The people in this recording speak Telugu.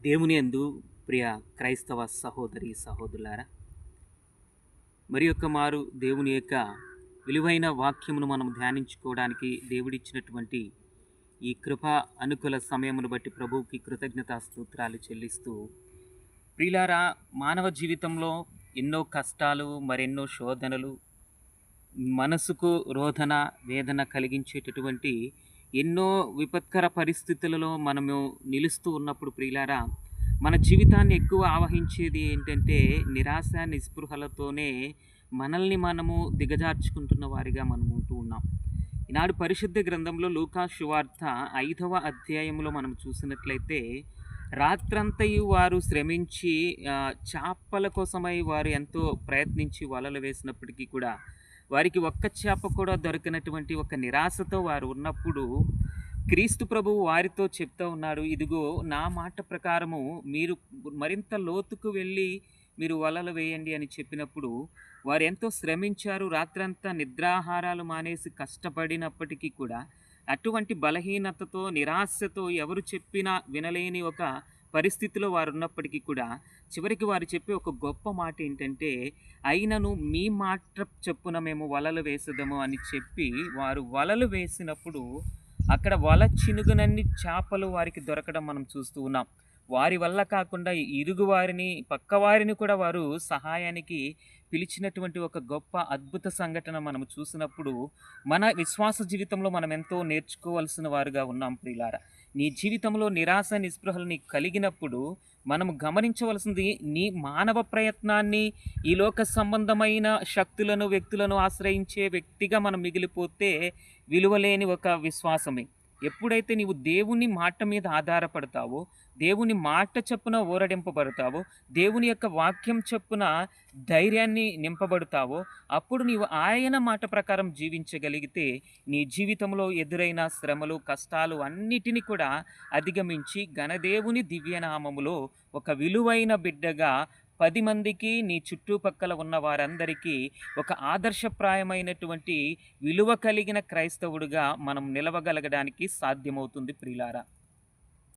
దేవుని యందు ప్రియ క్రైస్తవ సహోదరి సహోదరులారా మరి యొక్క మారు దేవుని యొక్క విలువైన వాక్యమును మనం ధ్యానించుకోవడానికి దేవుడిచ్చినటువంటి ఈ కృప అనుకూల సమయమును బట్టి ప్రభువుకి కృతజ్ఞతా స్తోత్రాలు చెల్లిస్తూ ప్రియులారా మానవ జీవితంలో ఎన్నో కష్టాలు మరెన్నో శోధనలు మనసుకు రోధన వేదన కలిగించేటటువంటి ఎన్నో విపత్కర పరిస్థితులలో మనము నిలుస్తూ ఉన్నప్పుడు ప్రియులారా మన జీవితాన్ని ఎక్కువ ఆవహించేది ఏంటంటే నిరాశ నిస్పృహలతోనే మనల్ని మనము దిగజార్చుకుంటున్న వారిగా మనం ఉంటూ ఉన్నాం. ఈనాడు పరిశుద్ధ గ్రంథంలో లూకా శువార్త ఐదవ అధ్యాయంలో మనం చూసినట్లయితే రాత్రంతయు వారు శ్రమించి చాపల చేపల కోసమై వారు ఎంతో ప్రయత్నించి వలలు వేసినప్పటికీ కూడా వారికి ఒక్క చేప కూడా దొరికినటువంటి ఒక నిరాశతో వారు ఉన్నప్పుడు క్రీస్తు ప్రభువు వారితో చెప్తా ఉన్నాడు ఇదిగో నా మాట ప్రకారము మీరు మరింత లోతుకు వెళ్ళి మీరు వలలు వేయండి అని చెప్పినప్పుడు వారు ఎంతో శ్రమించారు. రాత్రంతా నిద్రాహారాలు మానేసి కష్టపడినప్పటికీ కూడా అటువంటి బలహీనతతో నిరాశతో ఎవరు చెప్పినా వినలేని ఒక పరిస్థితిలో వారు ఉన్నప్పటికీ కూడా చివరికి వారు చెప్పే ఒక గొప్ప మాట ఏంటంటే అయినను మీ మాట చెప్పున మేము వలలు వేసదము అని చెప్పి వారు వలలు వేసినప్పుడు అక్కడ వల చినుగునన్ని చేపలు వారికి దొరకడం మనం చూస్తూ ఉన్నాం. వారి వల్ల కాకుండా ఇరుగువారిని ఇరుగు వారిని కూడా వారు సహాయానికి పిలిచినటువంటి ఒక గొప్ప అద్భుత సంఘటన మనం చూసినప్పుడు మన విశ్వాస జీవితంలో మనం ఎంతో నేర్చుకోవాల్సిన వారుగా ఉన్నాం ప్రియులారా. నీ జీవితంలో నిరాశ నిస్పృహలు నీకు కలిగినప్పుడు మనం గమనించవలసింది నీ మానవ ప్రయత్నాన్ని ఈ లోక సంబంధమైన శక్తులను వ్యక్తులను ఆశ్రయించే వ్యక్తిగా మనం మిగిలిపోతే విలువలేని ఒక విశ్వాసమే. ఎప్పుడైతే నీవు దేవుని మాట మీద ఆధారపడతావో దేవుని మాట చెప్పున ఊరడింపబడతావో దేవుని యొక్క వాక్యం చెప్పున ధైర్యాన్ని నింపబడతావో అప్పుడు నీవు ఆయన మాట ప్రకారం జీవించగలిగితే నీ జీవితంలో ఎదురైన శ్రమలు కష్టాలు అన్నిటినీ కూడా అధిగమించి ఘనదేవుని దివ్యనామములో ఒక విలువైన బిడ్డగా పది మందికి నీ చుట్టుపక్కల ఉన్న వారందరికీ ఒక ఆదర్శప్రాయమైనటువంటి విలువ కలిగిన క్రైస్తవుడిగా మనం నిలవగలగడానికి సాధ్యమవుతుంది ప్రిలారా